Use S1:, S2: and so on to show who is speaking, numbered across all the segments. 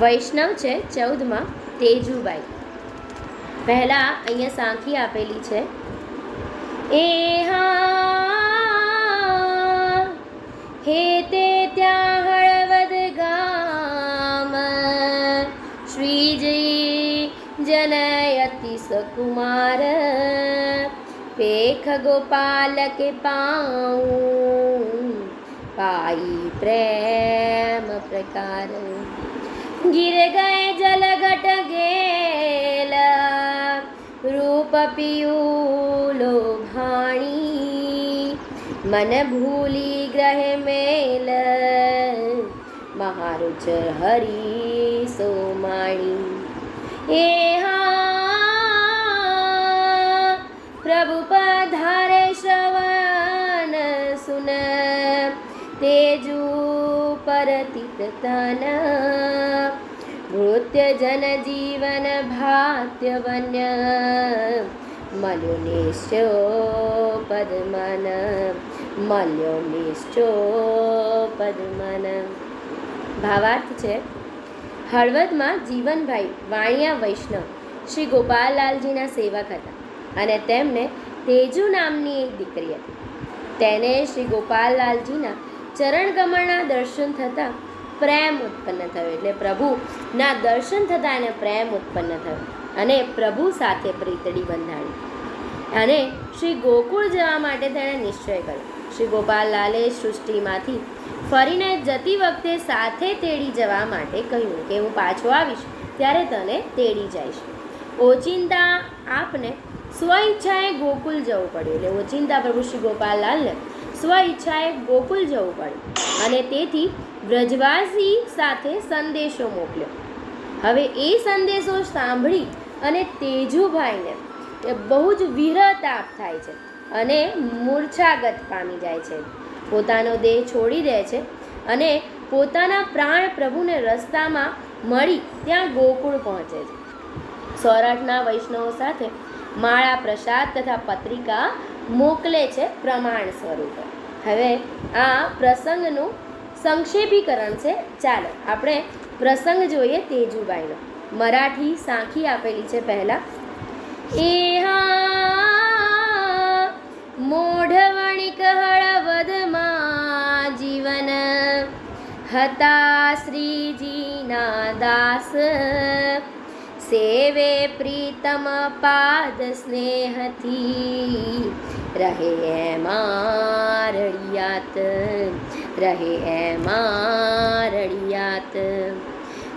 S1: વૈષ્ણવ છે ચૌદમાં તેજુબાઈ પહેલાં અહીંયા સાંખી આપેલી છે. એ હા, હે તે ત્યાં હળવદ ગામ, શ્રીજી જનયતિ સકુમાર, પેખ ગોપાલ કે પાઉ, પાઈ પ્રેમ પ્રકાર. ગીર ગए જલ ઘટ ગેલ રૂપ પિયું લોભાણી મન ભૂલી ગ્રહે મેલ મહારુચ હરી સોમાણી એ હા પ્રભુ પધારે શ્રવણ સુન તેજુ પરતિત તન નૃત્ય જન જીવન ભાત્ય વન્ય મલ્યો નિશ્ચો પદ્મન મલ્યો નિશ્ચો પદ્મન ભાવાર્થ છે, હળવદમાં જીવનભાઈ વાણિયા વૈષ્ણવ શ્રી ગોપાલલાલજીના સેવક હતા અને તેમને તેજુ નામની એક દીકરી હતી. તેને શ્રી ગોપાલલાલજીના ચરણગમણના દર્શન થતાં પ્રેમ ઉત્પન્ન થયો. એટલે પ્રભુના દર્શન થતાં એને પ્રેમ ઉત્પન્ન થયો અને પ્રભુ સાથે પ્રીતડી બંધાણી અને શ્રી ગોકુળ જવા માટે તેણે નિશ્ચય કર્યો. શ્રી ગોપાલલાલે સૃષ્ટિમાંથી ફરીને જતી વખતે સાથે તેડી જવા માટે કહ્યું કે હું પાછો આવીશ, ત્યારે તને તેડી જઈશ. ઓચિંતા આપને સ્વ ઈચ્છાએ ગોકુલ જવું પડ્યું. એટલે ઓચિંતા પ્રભુ શ્રી ગોપાલલાલને સ્વ ઈચ્છાએ ગોકુલ જવું પડ્યું. અને તેથી વ્રજવાસી સાથે સંદેશો મોકલ્યો. હવે એ સંદેશો સાંભળી અને તેજુભાઈને બહુ જ વિરતાપ થાય છે અને મૂર્છાગત પામી જાય છે. પોતાનો દેહ છોડી દે છે અને પોતાના પ્રાણ પ્રભુને રસ્તામાં મળી ત્યાં ગોકુળ પહોંચે છે. સૌરાષ્ટ્રના વૈષ્ણવો સાથે માળા પ્રસાદ તથા પત્રિકા મોકલે છે પ્રમાણ સ્વરૂપે. હવે આ પ્રસંગનું સંક્ષેપીકરણ છે. ચાલો, આપણે પ્રસંગ જોઈએ તેજુબાઈનો મરાઠી સાંખી આપેલી છે પહેલાં. એ હા, મોઢવણિક હળવદમાં જીવન હતા શ્રીજીના દાસ. સેવે પ્રીતમ પાદ સ્નેહથી રહે એમાં રડિયાત રહે એમાં રડિયાત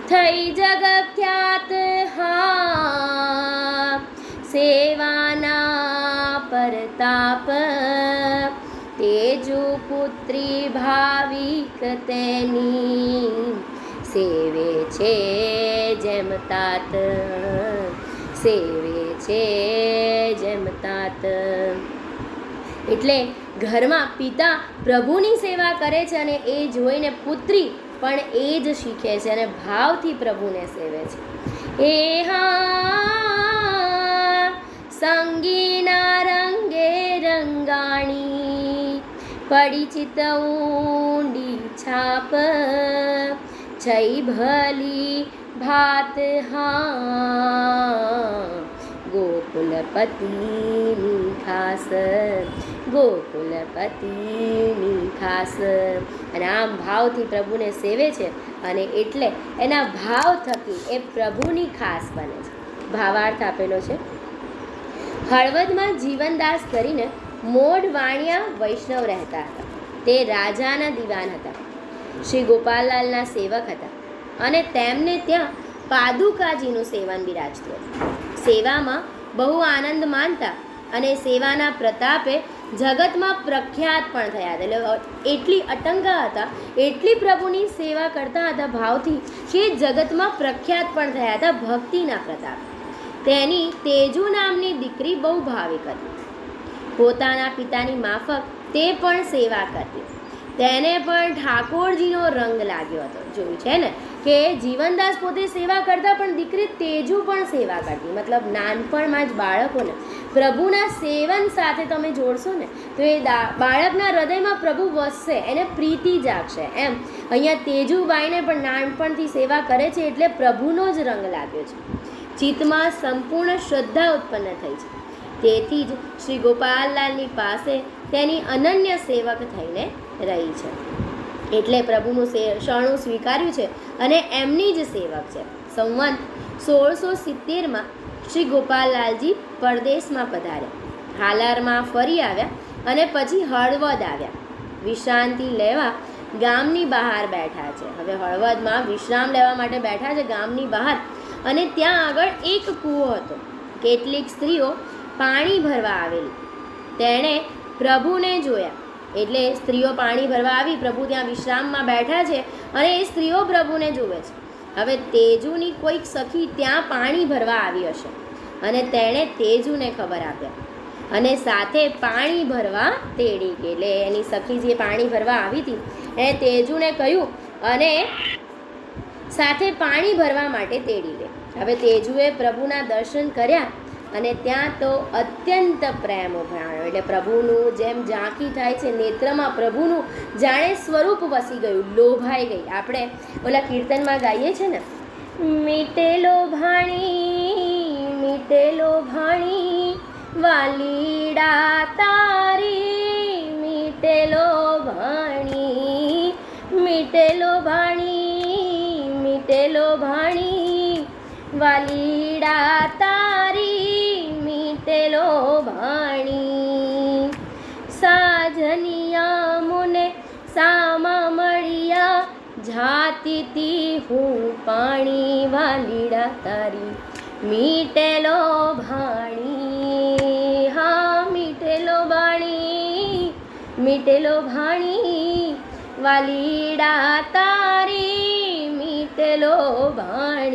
S1: થઈ જગખ્યાત હા સેવાના પરતાપ તેજુ પુત્રી ભાવિક તેની સેવે છે જેમ તાત સેવે છે, જેમ તાત. એટલે ઘરમાં પિતા પ્રભુની સેવા કરે છે અને એ જોઈને પુત્રી પણ એ જ શીખે છે અને ભાવથી પ્રભુને સેવે છે. એ હા, સંગીના રંગે રંગાણી પડી ઊંડી છાપ, જય ભલી ભાત હા ગોકુલપતિની ખાસ ગોકુલપતિની ખાસ અને આમ ભાવથી પ્રભુને સેવે છે અને એટલે એના ભાવ થકી એ પ્રભુની ખાસ બને છે. ભાવાર્થ આપેલો છે. હળવદમાં જીવનદાસ કરીને મોઢ વાણિયા વૈષ્ણવ રહેતા હતા. તે રાજાના દિવાન હતા. શ્રી ગોપાલલાલના સેવક હતા. અને તેમને ત્યાં પાદુકાજીનું સેવન બિરાજતું હતું. સેવામાં બહુ આનંદ માનતા અને સેવાના પ્રતાપે જગતમાં પ્રખ્યાત પણ થયા હતા. એટલે એટલી અટંગા હતા, એટલી પ્રભુની સેવા કરતા હતા ભાવથી કે જગતમાં પ્રખ્યાત પણ થયા હતા ભક્તિના પ્રતાપે. તેની તેજુ નામની દીકરી બહુ ભાવિક હતી. પોતાના પિતાની માફક તે પણ સેવા કરતી. તેને પણ ઠાકોરજીનો રંગ લાગ્યો હતો. જોયું છે ને? કે જીવનદાસ પોતે સેવા કરતા, પણ દીકરી તેજુ પણ સેવા કરતી. મતલબ નાનપણમાં જ બાળકોને પ્રભુના સેવન સાથે તમે જોડશો ને, તો એ બાળકના હૃદયમાં પ્રભુ વસશે, એને પ્રીતિ જાગશે. એમ. અહીંયા તેજુબાઈને પણ નાનપણથી સેવા કરે છે, એટલે પ્રભુનો જ રંગ લાગ્યો છે. ચિત્તમાં સંપૂર્ણ શ્રદ્ધા ઉત્પન્ન થઈ છે. તેથી જ શ્રી ગોપાલલાલની પાસે તેની અનન્ય સેવક થઈને રહી છે. એટલે પ્રભુનું શરણું સ્વીકાર્યું છે અને એમની જ સેવક છે. સંવંત સોળસો સિત્તેરમાં શ્રી ગોપાલલાલજી પરદેશમાં પધાર્યા. હાલારમાં ફરી આવ્યા અને પછી હળવદ આવ્યા. વિશ્રાંતિ લેવા ગામની બહાર બેઠા છે. હવે હળવદમાં વિશ્રામ લેવા માટે બેઠા છે ગામની બહાર અને ત્યાં આગળ એક કૂવો હતો. કેટલીક સ્ત્રીઓ પાણી ભરવા આવેલી. તેણે પ્રભુને જોયા. એટલે સ્ત્રીઓ પાણી ભરવા આવી પ્રભુ ત્યાં વિશ્રામમાં બેઠા છે અને એ સ્ત્રીઓ પ્રભુને જુએ છે. હવે તેજુની કોઈક સખી ત્યાં પાણી ભરવા આવી હશે અને તેણે તેજુને ખબર આપ્યા અને સાથે પાણી ભરવા તેડી ગઈ એટલે એની સખી જે પાણી ભરવા આવી હતી એણે તેજુને કહ્યું અને સાથે પાણી ભરવા માટે તેડી લે. હવે તેજુએ પ્રભુના દર્શન કર્યા અને ત્યાં તો અત્યંત પ્રેમ ઉભરાણ્યો એટલે પ્રભુનું જેમ ઝાંખી થાય છે, નેત્રમાં પ્રભુનું જાણે સ્વરૂપ વસી ગયું, લોભાઈ ગઈ. આપણે ઓલા કીર્તનમાં ગાઈએ છે ને? મીટે લોભાણી મીટે લોભાણી, વાલીડા તારી, મીટે લોભાણી મીટે લોભાણી મીટે લોભાણી, વાલીડા જાતીતી હું પાણી વાલીડા તારી. મીટેલો ભાણી, હા, મીટેલો ભાણી મીટેલો ભાણી વાલીડા તારી, મીટેલો ભાણી.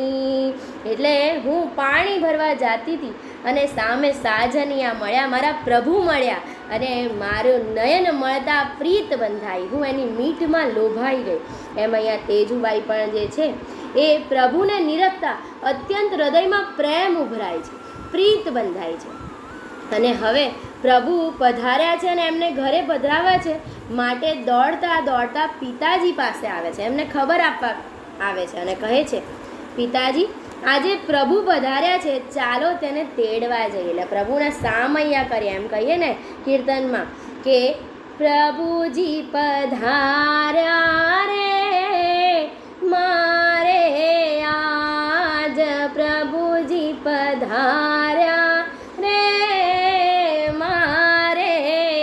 S1: એટલે હું પાણી ભરવા જાતી હતી અને સામે સાજનિયા મળ્યા, મારા પ્રભુ મળ્યા અને મારું નયન મળતા પ્રીત બંધાઈ. હું એની મીઠમાં લોભાઈ ગઈ. એમ અહીંયા તેજુબાઈ પણ જે છે, એ પ્રભુને નિરખતા અત્યંત હૃદયમાં પ્રેમ ઉભરાય છે, પ્રીત બંધાય છે. અને હવે પ્રભુ પધાર્યા છે અને એમને ઘરે પધરાવ્યા છે, માટે દોડતા દોડતા પિતાજી પાસે આવે છે. એમને ખબર આપવા આવે છે અને કહે છે, પિતાજી આજે પ્રભુ પધાર્યા છે, ચાલો તેને તેડવા જઈએ. એટલે પ્રભુને સામૈયા કરીએ એમ કહીએ ને કીર્તનમાં કે, પ્રભુજી પધાર્યા રે, મારે આજ પ્રભુજી પધાર્યા રે, મારે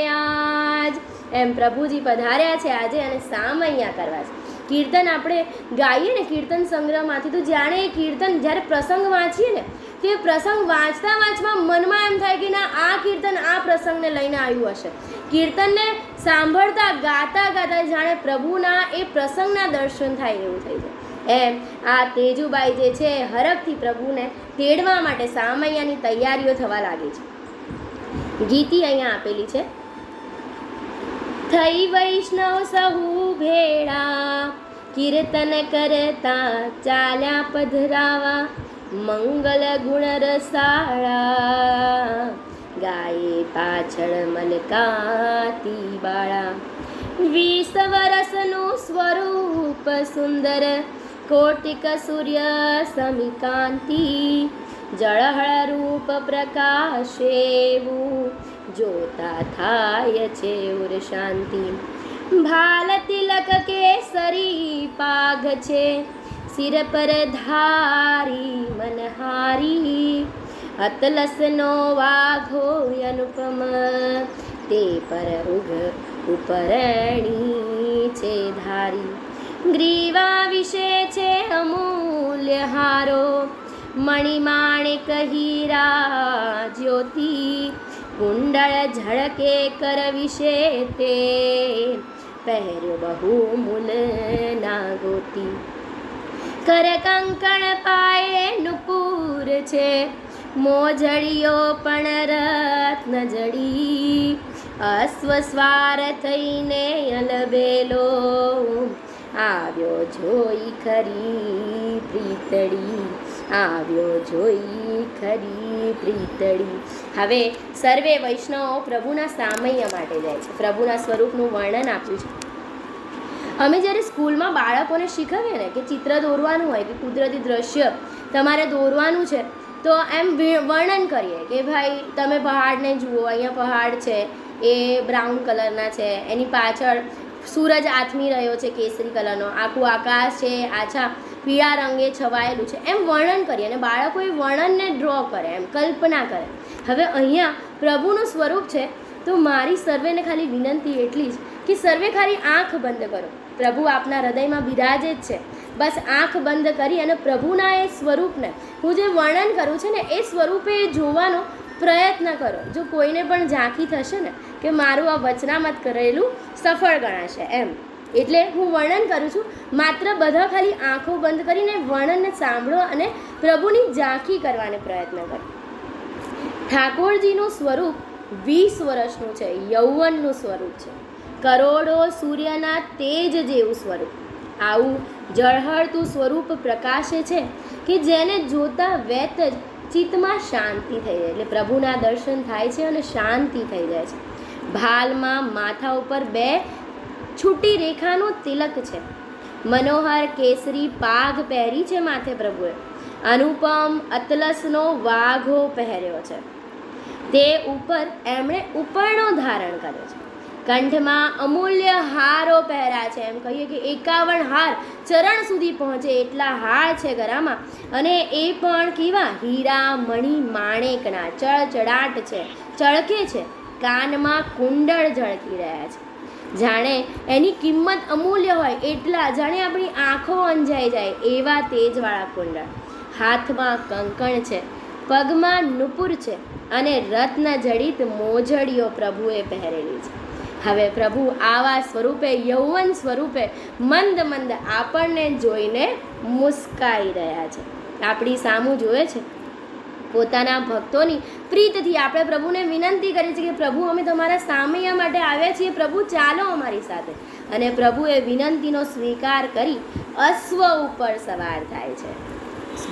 S1: આજ. એમ પ્રભુજી પધાર્યા છે આજે અને સામૈયા કરવા છે. કીર્તન આપણે ગાઈએ ને કીર્તન સંગ્રહમાંથી, તો જાણે એ કીર્તન જ્યારે પ્રસંગ વાંચીએ ને, તે પ્રસંગ વાંચતા વાંચતા મનમાં એમ થાય કે ના, આ કીર્તન આ પ્રસંગને લઈને આવ્યું હશે. કીર્તનને સાંભળતા ગાતા ગાતા જાણે પ્રભુના એ પ્રસંગના દર્શન થાય એવું થઈ જાય. એમ આ તેજુબાઈ જે છે, હરખથી પ્રભુને તેડવા માટે સામૈયાની તૈયારીઓ થવા લાગી છે. ગીતી અહીંયા આપેલી છે. થઈ વૈષ્ણવ સહુ ભેળા કીર્તન કરતા ચાલ્યા પધરાવા, મંગલ ગુણ રસાળા. ગાયે પાછળ મલકાતી બાળા. વીસ વરસનું સ્વરૂપ સુંદર, કોટિક સૂર્ય સમિકાંતિ. જળહળ રૂપ પ્રકાશેવું જોતા થાય છે ઉર શાંતિ. ભાલ તિલક કેસરી પાઘ છે. સિર પર ધારી મનહારી, અતલસનો વાઘો અનુપમ. તે પર ઉગ ઉપરણી છે ધારી. ગ્રીવા વિશે છે અમૂલ્ય હારો. મણિમાણિક હીરા જ્યોતિ કુંડળ ઝળકે કર વિશે તે. પહેર્યો બહુ મૂલ ના ગોતી કર કંકણ પાયે નુપુર છે, મોજડીઓ પણ રત્ન જડી. અસ્વસ્વાર થઈને અલબેલો આવ્યો જોઈ ખરી પ્રીતડી આવ્યો જોઈ ખરી પ્રીતળી. હવે સર્વે વૈષ્ણવો પ્રભુના સામૈયા માટે જાય છે. પ્રભુના સ્વરૂપનું વર્ણન આપ્યું છે. અમે જ્યારે સ્કૂલમાં બાળકોને શીખવીએ ને કે ચિત્ર દોરવાનું હોય કે કુદરતી દ્રશ્ય તમારે દોરવાનું છે, તો એમ વર્ણન કરીએ કે ભાઈ તમે પહાડને જુઓ, અહીંયા પહાડ છે, એ બ્રાઉન કલરના છે, એની પાછળ સૂરજ આથમી રહ્યો છે કેસરી કલરનો, આખું આકાશ છે, આછા પીળા રંગે છવાયેલું છે. એમ વર્ણન કરીએ અને બાળકો એ વર્ણનને ડ્રો કરે, એમ કલ્પના કરે. હવે અહીંયા પ્રભુનું સ્વરૂપ છે. તો મારી સર્વેને ખાલી વિનંતી એટલી જ કે સર્વે ખાલી આંખ બંધ કરો. પ્રભુ આપના હૃદયમાં બિરાજે જ છે. બસ આંખ બંધ કરી અને પ્રભુના એ સ્વરૂપને, હું જે વર્ણન કરું છું ને એ સ્વરૂપે જોવાનો પ્રયત્ન કરો. જો કોઈને પણ ઝાંખી થશે ને, કે મારું આ વચનામત કરેલું સફળ ગણાશે, એમ. એટલે હું વર્ણન કરું છું. માત્ર બધા ખાલી આંખો બંધ કરીને વર્ણનને સાંભળો અને પ્રભુની ઝાંખી કરવાનો પ્રયત્ન કરો. ઠાકોરજીનું સ્વરૂપ વીસ વર્ષનું છે, યૌવનનું સ્વરૂપ છે. કરોડો સૂર્યના તેજ જેવું સ્વરૂપ. આવું ઝળહળતું સ્વરૂપ પ્રકાશે છે કે જેને જોતા વેત જ ચિત્તમાં શાંતિ થઈ જાય. એટલે પ્રભુના દર્શન થાય છે અને શાંતિ થઈ જાય છે. ભાલમાં માથા ઉપર બે છૂટી રેખાનું તિલક છે. મનોહર કેસરી પાઘ પહેરી છે માથે પ્રભુએ. અનુપમ અતલસનો વાઘો પહેર્યો છે. તે ઉપર એમણે ઉપરણો ધારણ કર્યો છે. કંઠમાં અમૂલ્ય હારો પહેર્યા છે. એમ કહીએ કે એકાવન હાર ચરણ સુધી પહોંચે એટલા હાર છે ગરામાં. અને એ પણ કેવા? હીરા, મણી, માણેકના ચળચડાટ છે. ચળકે છે. કાનમાં કુંડળ ઝળકી રહ્યા છે. જાણે એની કિંમત અમૂલ્ય હોય એટલા જાણે આપણી આંખો અંજાઈ જાય એવા તેજવાળા કુંડળ. હાથમાં કંકણ છે, પગમાં નુપુર છે અને રત્ન જડિત મોજડીઓ પ્રભુએ પહેરેલી છે. હવે પ્રભુ આવા સ્વરૂપે, યૌવન સ્વરૂપે મંદ મંદ આપણને જોઈને મુસ્કાઈ રહ્યા છે. આપણી સામું જોવે છે પોતાના ભક્તોની પ્રીતથી આપણે પ્રભુને વિનંતી કરીએ છીએ કે પ્રભુ, અમે તમારા સામૈયા માટે આવ્યા છીએ. પ્રભુ, ચાલો અમારી સાથે. અને પ્રભુએ વિનંતીનો સ્વીકાર કરી અશ્વ ઉપર સવાર થાય છે.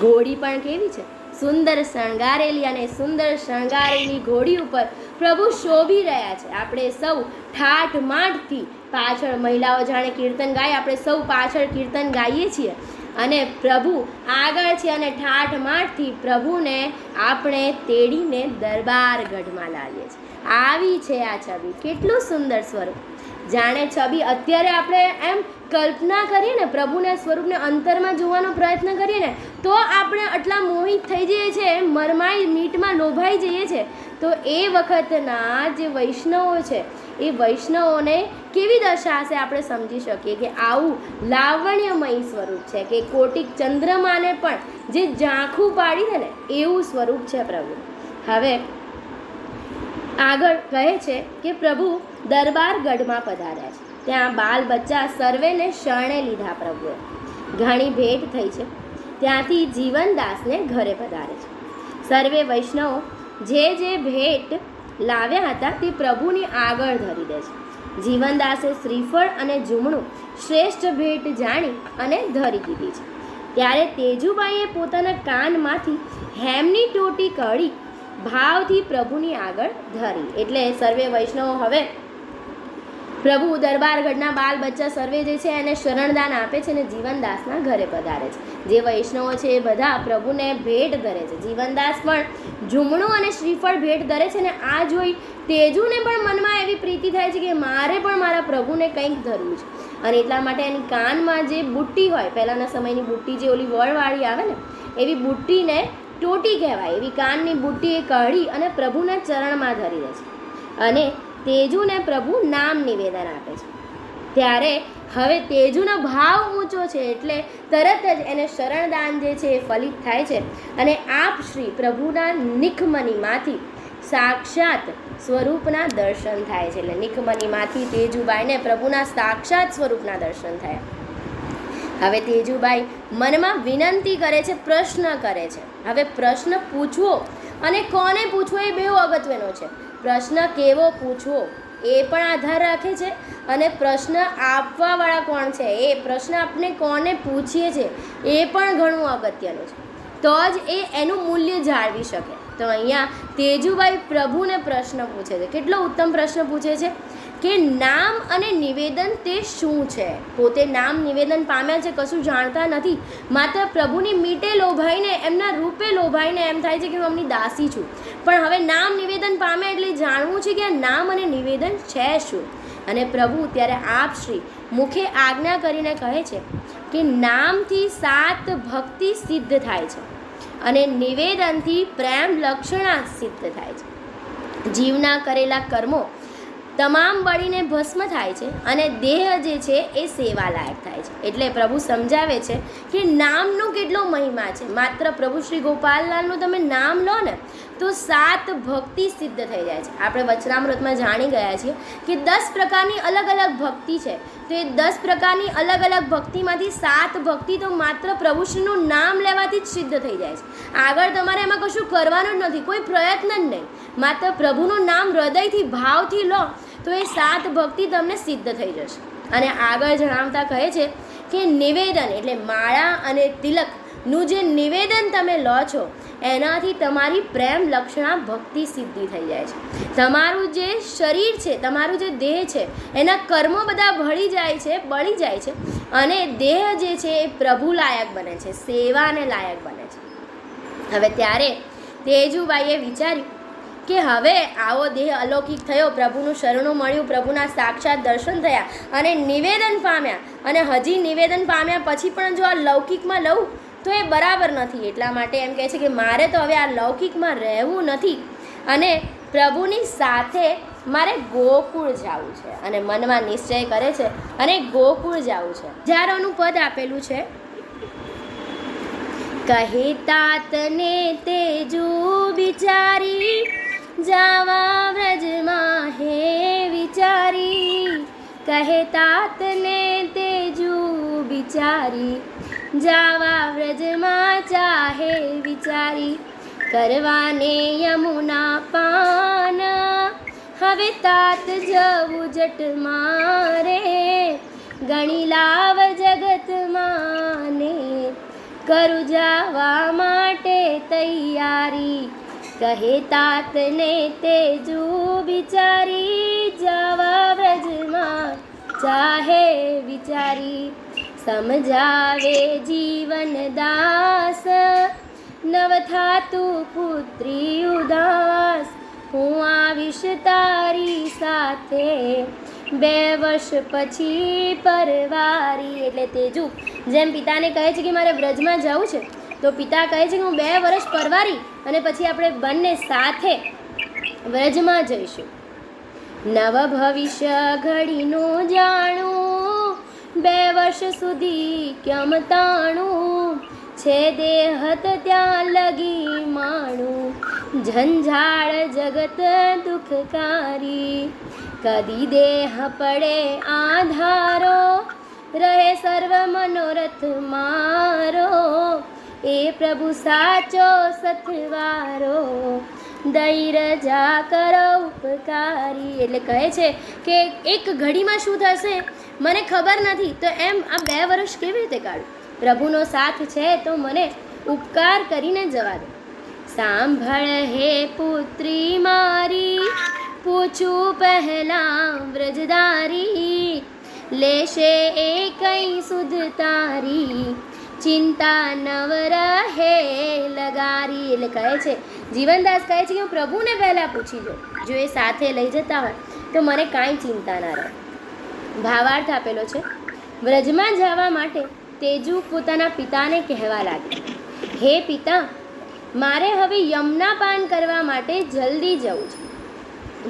S1: ઘોડી પણ કેવી છે? સુંદર શણગારેલી અને સુંદર શણગારેલી ઘોડી ઉપર પ્રભુ શોભી રહ્યા છે. આપણે સૌ ઠાઠ માઠથી પાછળ મહિલાઓ જાણે કીર્તન ગાય, આપણે સૌ પાછળ કીર્તન ગાઈએ છીએ. અને પ્રભુ આગળ છે અને ઠાઠ માઠથી પ્રભુને આપણે તેડીને દરબાર ગઢમાં લાવીએ છીએ. આવી છે આ છબી. કેટલું સુંદર સ્વરૂપ. જાણે છબી. અત્યારે આપણે એમ કલ્પના કરીએ ને, પ્રભુના સ્વરૂપને અંતરમાં જોવાનો પ્રયત્ન કરીએ ને, તો આપણે આટલા મોહિત થઈ જઈએ છીએ મરમાઈ મીટમાં લોભાઈ જઈએ છીએ તો એ વખતના જે વૈષ્ણવો છે, એ વૈષ્ણવોને કેવી દશા હશે આપણે સમજી શકીએ કે આવું લાવણ્યમય સ્વરૂપ છે, કે કોટિક ચંદ્રમાને પણ જે ઝાંખું પાડી દે ને, એવું સ્વરૂપ છે પ્રભુ. હવે આગળ કહે છે કે પ્રભુ દરબાર ગઢમાં પધાર્યા છે. ત્યાં બાલ બચ્ચા સર્વેને શરણે લીધા પ્રભુએ. ઘણી ભેટ થઈ છે. ત્યાંથી જીવનદાસને ઘરે પધારે છે. સર્વે વૈષ્ણવો જે જે ભેટ લાવ્યા હતા તે પ્રભુની આગળ ધરી દે છે. જીવનદાસે શ્રીફળ અને જુમણું શ્રેષ્ઠ ભેટ જાણી અને ધરી દીધી છે. ત્યારે તેજુબાઈએ પોતાના કાનમાંથી હેમની ટોટી કાઢી ભાવથી પ્રભુની આગળ ધરી. એટલે સર્વે વૈષ્ણવો હવે પ્રભુ દરબારગઢના બાલ બચ્ચા સર્વે જે છે એને શરણદાન આપે છે અને જીવનદાસના ઘરે પધારે છે. જે વૈષ્ણવો છે એ બધા પ્રભુને ભેટ ધરે છે. જીવનદાસ પણ ઝૂમણું અને શ્રીફળ ભેટ ધરે છે અને આ જોઈ તેજુને પણ મનમાં એવી પ્રીતિ થાય છે કે મારે પણ મારા પ્રભુને કંઈક ધરવું છે. અને એટલા માટે એની કાનમાં જે બુટ્ટી હોય, પહેલાંના સમયની બુટ્ટી જે ઓલી વળવાળી આવે ને, એવી બુટ્ટીને ટોટી કહેવાય. એવી કાનની બુટ્ટી એ કાઢી અને પ્રભુના ચરણમાં ધરી દે છે. અને તેજુને પ્રભુ નામ નિવેદન આપે છે. ત્યારે હવે તેજુનો ભાવ ઊંચો છે એટલે તરત જ એને શરણદાન જે છે એ ફલિત થાય છે. અને આપ શ્રી પ્રભુના નિખમનીમાંથી સાક્ષાત સ્વરૂપના દર્શન થાય છે. એટલે નિખમનીમાંથી તેજુબાઈને પ્રભુના સાક્ષાત સ્વરૂપના દર્શન થયા. હવે તેજુબાઈ મનમાં વિનંતી કરે છે, પ્રશ્ન કરે છે. હવે પ્રશ્ન પૂછવો અને કોને પૂછવો એ બેઉ અગત્યનો છે. પ્રશ્ન કેવો પૂછવો? એ પણ આધાર રાખે છે. અને પ્રશ્ન આપવાવાળા કોણ છે? એ પ્રશ્ન આપણે કોને પૂછીએ છીએ એ પણ ઘણું અગત્યનું છે. તો જ એ એનું મૂલ્ય જાળવી શકે. તો અહીંયા તેજુભાઈ પ્રભુને પ્રશ્ન પૂછે છે. કેટલો ઉત્તમ પ્રશ્ન પૂછે છે? કે નામ અને નિવેદન તે શું છે? પોતે નામ નિવેદન પામ્યા છે કશું જાણતા નથી. માત્ર પ્રભુની મીટે લોભાઈને, એમના રૂપે લોભાઈને એમ થાય છે કે હું એમની દાસી છું. પણ હવે નામ નિવેદન પામે એટલે જાણવું છે કે આ નામ અને નિવેદન છે શું? અને પ્રભુ ત્યારે આપ શ્રી મુખે આજ્ઞા કરીને કહે છે કે નામથી સાત ભક્તિ સિદ્ધ થાય છે અને નિવેદનથી પ્રેમ લક્ષણા સિદ્ધ થાય છે. જીવના કરેલા કર્મો તમામ બળીને ભસ્મ થાય છે અને દેહ જે છે એ સેવા લાયક થાય છે. એટલે પ્રભુ સમજાવે છે કે નામનો કેટલો મહિમા છે. માત્ર પ્રભુ શ્રી ગોપાલલાલનું તમે નામ લો ને તો સાત ભક્તિ સિદ્ધ થઈ જાય છે. આપણે વચનામૃતમાં જાણી ગયા છીએ કે દસ પ્રકારની અલગ અલગ ભક્તિ છે. તો એ દસ પ્રકારની અલગ અલગ ભક્તિમાંથી સાત ભક્તિ તો માત્ર પ્રભુશ્રીનું નામ લેવાથી જ સિદ્ધ થઈ જાય છે. આગળ તમારે એમાં કશું કરવાનું જ નથી. કોઈ પ્રયત્ન જ નહીં. માત્ર પ્રભુનું નામ હૃદયથી, ભાવથી લો તો એ સાત ભક્તિ તમને સિદ્ધ થઈ જશે. અને આગળ જણાવતા કહે છે કે નિવેદન એટલે માળા અને તિલકનું જે નિવેદન તમે લો છો, એનાથી તમારી પ્રેમ લક્ષણા ભક્તિ સિદ્ધિ થઈ જાય છે. તમારું જે શરીર છે, તમારું જે દેહ છે, એના કર્મો બધા ભળી જાય છે, બળી જાય છે અને દેહ જે છે એ પ્રભુ લાયક બને છે, સેવાને લાયક બને છે. હવે ત્યારે તેજુબાઈએ વિચાર્યું કે હવે આવો દેહ અલૌકિક થયો, પ્રભુનું શરણું મળ્યું, પ્રભુના સાક્ષાત દર્શન થયા અને નિવેદન પામ્યા. અને હજી નિવેદન પામ્યા પછી પણ જો આ લૌકિકમાં લઉં તો એ બરાબર નથી. એટલા માટે એમ કહે છે કે મારે તો હવે આ લૌકિકમાં રહેવું નથી. અને પ્રભુની સાથે મારે ગોકુળ જવું છે અને મનમાં નિશ્ચય કરે છે અને ગોકુળ જવું છે. જારોનું પદ આપેલું છે. કહે તાતને તેજુ બિચારી, જાવા વ્રજમાં હે વિચારી. કહે તાતને તેજુ બિચારી જાવા વ્રજમાં ચાહે વિચારી, કરવાને યમુના પાન. હવે તાત જવું જટ મારે ગણી લાવ જગત માને કરું જાવા માટે તૈયારી, કહે તાતને તેજુ બિચારી જાવા વ્રજમાં ચાહે વિચારી. સમજાવે જીવન દાસ. નવ થાતું પુત્રી ઉદાસ. હું આવીશ તારી સાથે. બે વર્ષ પછી પરવારી. એટલે તેજુ જેમ પિતાને કહે છે કે મારે વ્રજમાં જવું છે, તો પિતા કહે છે કે હું બે વર્ષ પરવારી અને પછી આપણે બંને સાથે વ્રજમાં જઈશું. નવ ભવિષ્ય ઘડીનું જાણું. બે વર્ષ સુધી કેમ તાણું? છે દેહત ત્યાં લગી માણું. ઝંઝાળ જગત દુઃખકારી. કદી દેહ પડે આધારો, રહે સર્વ મનોરથ મારો. એ પ્રભુ સાચો સથવારો. દઈ કરો ઉપકારી. એટલે કહે છે કે એક ઘડીમાં શું થશે? મને ખબર નથી. તો એમ આ બે વર્ષ કેવી રીતે કાઢું? પ્રભુનો સાથ છે તો મને ઉપકાર કરીને જવા દે. સાંભળ હે પુત્રી મારી, પૂછું પહેલા વ્રજદારી લેશે એ કઈ સુધ તારી? ચિંતા નવ રહે લગારી એટલે કહે છે, જીવનદાસ કહે છે કે, હું પ્રભુને પહેલાં પૂછી જો જો એ સાથે લઈ જતા હોય, તો મને કાંઈ ચિંતા ના રહે. ભાવાર્થ આપેલો છે. વ્રજમાં જવા માટે તેજુ પોતાના પિતાને કહેવા લાગે, હે પિતા, મારે હવે યમના પાન કરવા માટે જલ્દી જવું છે.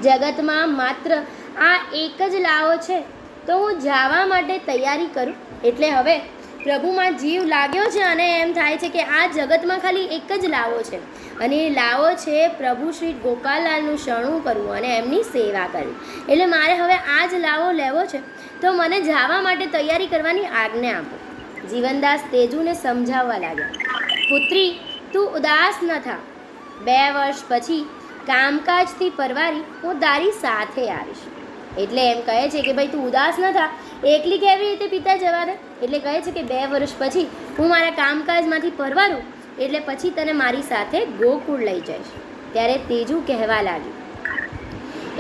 S1: જગતમાં માત્ર આ એક જ લાવો છે, તો હું જવા માટે તૈયારી કરું. એટલે હવે પ્રભુમાં જીવ લાગ્યો છે અને એમ થાય છે કે આ જગતમાં ખાલી એક જ લાવો છે. અને એ લાવો છે પ્રભુ શ્રી ગોપાલલાલનું શરણું કરવું અને એમની સેવા કરવી. એટલે મારે હવે આ જ લાવો લેવો છે. તો મને જવા માટે તૈયારી કરવાની આજ્ઞા આપો. જીવનદાસ તેજુને સમજાવવા લાગ્યા. પુત્રી, તું ઉદાસ ન થા. બે વર્ષ પછી કામકાજથી પરવારી હું તારી સાથે આવીશ. એટલે એમ કહે છે કે ભાઈ, તું ઉદાસ ન થા. એકલી કેવી રીતે પિતા જવા દે? એટલે કહે છે કે બે વર્ષ પછી હું મારા કામકાજમાંથી પરવારું એટલે પછી તને મારી સાથે ગોકુળ લઈ જઈશ. ત્યારે તેજુ કહેવા લાગ્યું,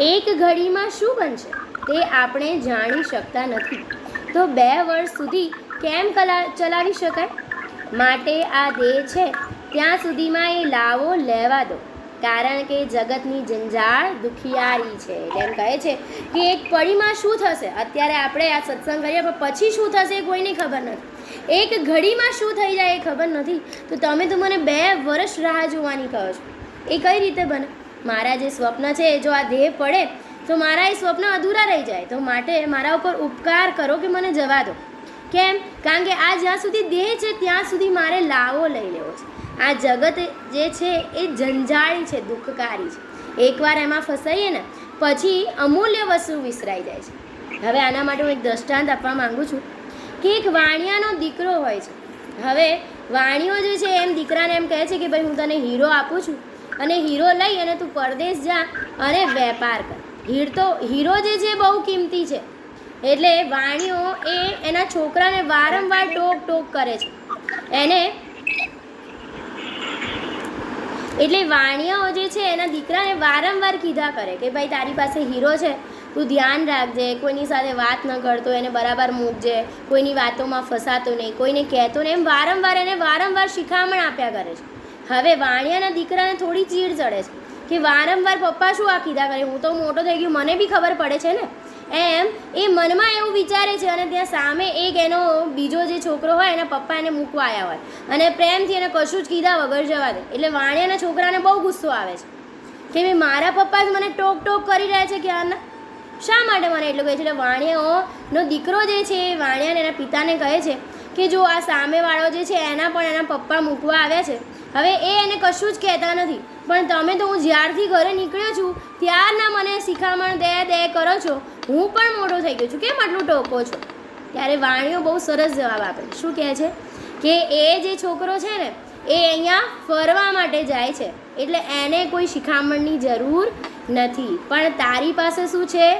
S1: એક ઘડીમાં શું બનશે? તે આપણે જાણી શકતા નથી. તો બે વર્ષ સુધી કેમ કલા ચલાવી શકાય? માટે આ દેહ છે, ત્યાં સુધીમાં એ લાવો લેવા દો. કારણ કે જગતની જંજાળ દુખિયારી છે. એમ કહે છે કે એક પડીમાં શું થશે? અત્યારે આપણે આ સત્સંગ કરીએ, પણ પછી શું થશે એ કોઈને ખબર નથી. એક ઘડીમાં શું થઈ જાય એ ખબર નથી. તો તમે તો મને બે વર્ષ રાહ જોવાની કહો છો. એ કઈ રીતે બને? મારા જે સ્વપ્ન છે જો આ દેહ પડે, તો મારા એ સ્વપ્ન અધૂરા રહી જાય. તો માટે મારા ઉપર ઉપકાર કરો કે મને જવા દો. કેમ? કારણ કે આ જ્યાં સુધી દેહ છે, ત્યાં સુધી મારે લાવો લઈ લેવો છે. આ જગત જે છે, એ જંજાળી છે, દુઃખકારી છે. એકવાર એમાં ફસાઈએ ને, પછી અમૂલ્ય વસ્તુ વિસરાઈ જાય છે. હવે આના માટે હું એક દ્રષ્ટાંત આપવા માંગુ છું કે એક વાણિયાનો દીકરો હોય છે. હવે વાણિયો જે છે, એમ દીકરાને એમ કહે છે કે ભાઈ, હું તને હીરો આપું છું. અને હીરો લઈ અને તું પરદેશ જા. અને વેપાર કર. હીર તો, હીરો જે છે, બહુ કિંમતી છે. એટલે વાણિયો એ એના છોકરાને વારંવાર ટોક ટોક કરે છે. એને એટલે વાણિયાઓ જે છે, એના દીકરાને વારંવાર કીધા કરે કે ભાઈ તારી પાસે હીરો છે, તું ધ્યાન રાખજે, કોઈની સાથે વાત ન કરતો, એને બરાબર મૂકજે, કોઈની વાતોમાં ફસાતો નહીં, કોઈને કહેતો નહીં, એમ વારંવાર એને વારંવાર શિખામણ આપ્યા કરે છે. હવે વાણિયાના દીકરાને થોડી ચીડ ચડે છે કે વારંવાર પપ્પા શું આ કીધા કરે? હું તો મોટો થઈ ગયો, મને બી ખબર પડે છે ને? એમ એ મનમાં એવું વિચારે છે અને ત્યાં સામે એક એનો બીજો જે છોકરો હોય એના પપ્પા એને મૂકવા આવ્યા હોય. અને પ્રેમથી એને કશું જ કીધા વગર જવા દે. એટલે વાણિયાના છોકરાને બહુ ગુસ્સો આવે છે. કે ભાઈ મારા પપ્પા જ મને ટોક ટોક કરી રહ્યા છે કે આના? શા માટે મને એટલું કહે છે? એટલે વાણિયાઓનો દીકરો જે છે એ વાણિયાને એના પિતાને કહે છે કે જો આ સામેવાળો જે છે, એના પણ એના પપ્પા મૂકવા આવ્યા છે. હવે એ એને કશું જ કહેતા નથી. પણ તમે તો હું જ્યારથી ઘરે નીકળ્યો છું, ત્યારના મને શિખામણ દે દે કરો છો. હું પણ મોટો થઈ ગયો છું. કેમ આટલું ટોકો છો? ત્યારે વાણીઓ બહુ સરસ જવાબ આપે શું કહે છે? કે એ જે છોકરો છે ને, એ અહીંયા ફરવા માટે જાય છે. એટલે એને કોઈ શિખામણની જરૂર નથી. પણ તારી પાસે શું છે?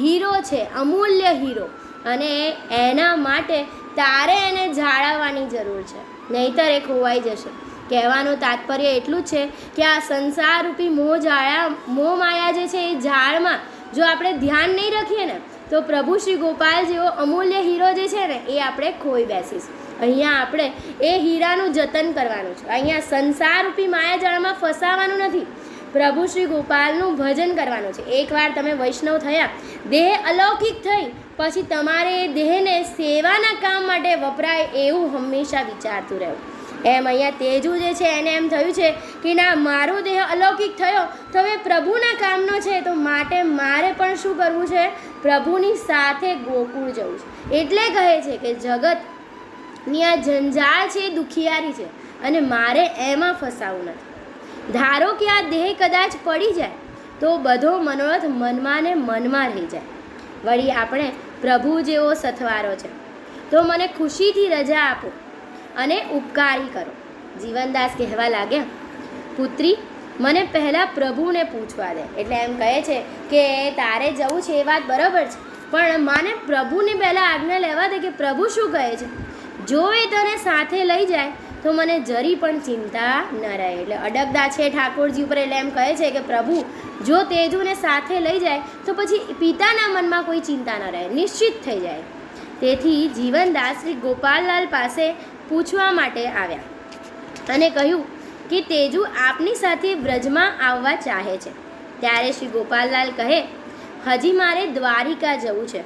S1: હીરો છે, અમૂલ્ય હીરો. અને એના માટે તારે એને જાળવવાની જરૂર છે. નહીતર એ ખોવાઈ જશે. કહેવાનું તાત્પર્ય એટલું જ છે કે આ સંસાર રૂપી મોહ જાળા મોહ માયા જે છે એ ઝાડમાં જો આપણે ધ્યાન નહીં રાખીએ ને, તો પ્રભુ શ્રી ગોપાલ જેવો અમૂલ્ય હીરો જે છે ને, એ આપણે ખોઈ બેસીશું. અહીંયા આપણે એ હીરાનું જતન કરવાનું છે. અહીંયા સંસારરૂપી માયાજાળમાં ફસાવાનું નથી. પ્રભુ શ્રી ગોપાલનું ભજન કરવાનું છે. એકવાર તમે વૈષ્ણવ થયા, દેહ અલૌકિક થઈ, પછી તમારે એ દેહને સેવાના કામ માટે વપરાય એવું હંમેશા વિચારતું રહેવું. એમ અહીંયા તેજુ જે છે એને એમ થયું છે કે ના, મારો દેહ અલૌકિક થયો, તો હવે પ્રભુના કામનો છે, તો માટે મારે પણ શું કરવું છે? પ્રભુની સાથે ગોકુળ જવું છે. એટલે કહે છે કે જગતની આ જંજાળ છે દુખિયારી છે અને મારે એમાં ફસાવું નથી. ધારો કે આ દેહ કદાચ પડી જાય, તો બધો મનોરથ મનમાં ને મનમાં રહી જાય. વળી આપણે પ્રભુ જેવો સથવારો છે. તો મને ખુશીથી રજા આપો. અને ઉપકારી કરો. જીવનદાસ કહેવા લાગ્યા, પુત્રી, મને પહેલાં પ્રભુને પૂછવા દે. એટલે એમ કહે છે કે, તારે જવું છે એ વાત બરાબર છે, પણ મને પ્રભુને પહેલાં આજ્ઞા લેવા દે કે પ્રભુ શું કહે છે? જો એ તને સાથે લઈ જાય, તો મને જરી પણ ચિંતા ન રહે. એટલે અડગદા છે ઠાકોરજી ઉપર એટલે એમ કહે છે કે, પ્રભુ, જો તેજુને સાથે લઈ જાય, તો પછી પિતાના મનમાં કોઈ ચિંતા ન રહે, નિશ્ચિત થઈ જાય. તેથી જીવનદાસ શ્રી ગોપાલલાલ પાસે પૂછવા માટે આવ્યા. અને કહ્યું કે તેજુ આપની સાથે વ્રજમાં આવવા ચાહે છે. ત્યારે શ્રી ગોપાલલાલ કહે, હજી મારે દ્વારિકા જવું છે.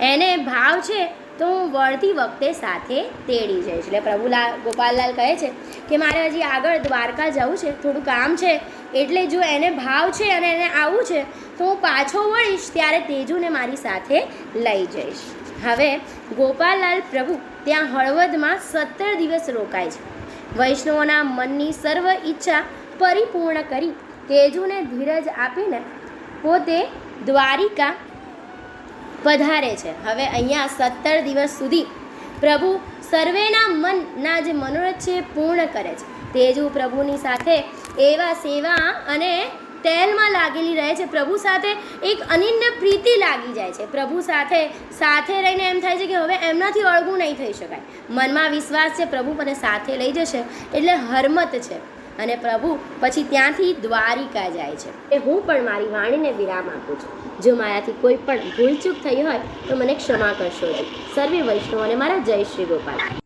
S1: એને ભાવ છે તો હું વળતી વખતે સાથે તેડી જઈશ. એટલે પ્રભુલાલ ગોપાલલાલ કહે છે કે મારે હજી આગળ દ્વારકા જવું છે, થોડું કામ છે, એટલે જો એને ભાવ છે અને એને આવવું છે, તો હું પાછો વળીશ, ત્યારે તેજુને મારી સાથે લઈ જઈશ. હવે ગોપાલલાલ પ્રભુ ત્યાં હળવદમાં સત્તર દિવસ રોકાય છે. વૈષ્ણવોના મનની સર્વ ઈચ્છા પરિપૂર્ણ કરી તેજુને ધીરજ આપીને પોતે દ્વારિકા પધારે છે. હવે અહીંયા સત્તર દિવસ સુધી પ્રભુ સર્વેના મનના જે મનોરથ છે પૂર્ણ કરે છે. તેજુ પ્રભુની સાથે એવા સેવા અને તેલમાં લાગેલી રહે છે. પ્રભુ સાથે એક અનન્ય પ્રીતિ લાગી જાય છે. પ્રભુ સાથે સાથે રહીને એમ થાય છે કે હવે એમનાથી અળગું નહીં થઈ શકાય. મનમાં વિશ્વાસ છે, પ્રભુ મને સાથે લઈ જશે એટલે હરમત છે. અને પ્રભુ પછી ત્યાંથી દ્વારિકા જાય છે. એ હું પણ મારી વાણીને વિરામ આપું છું. જો મારાથી કોઈ પણ ભૂલચૂક થઈ હોય તો મને ક્ષમા કરશો સર્વે વૈષ્ણવ અને મારા જય શ્રી ગોપાલ.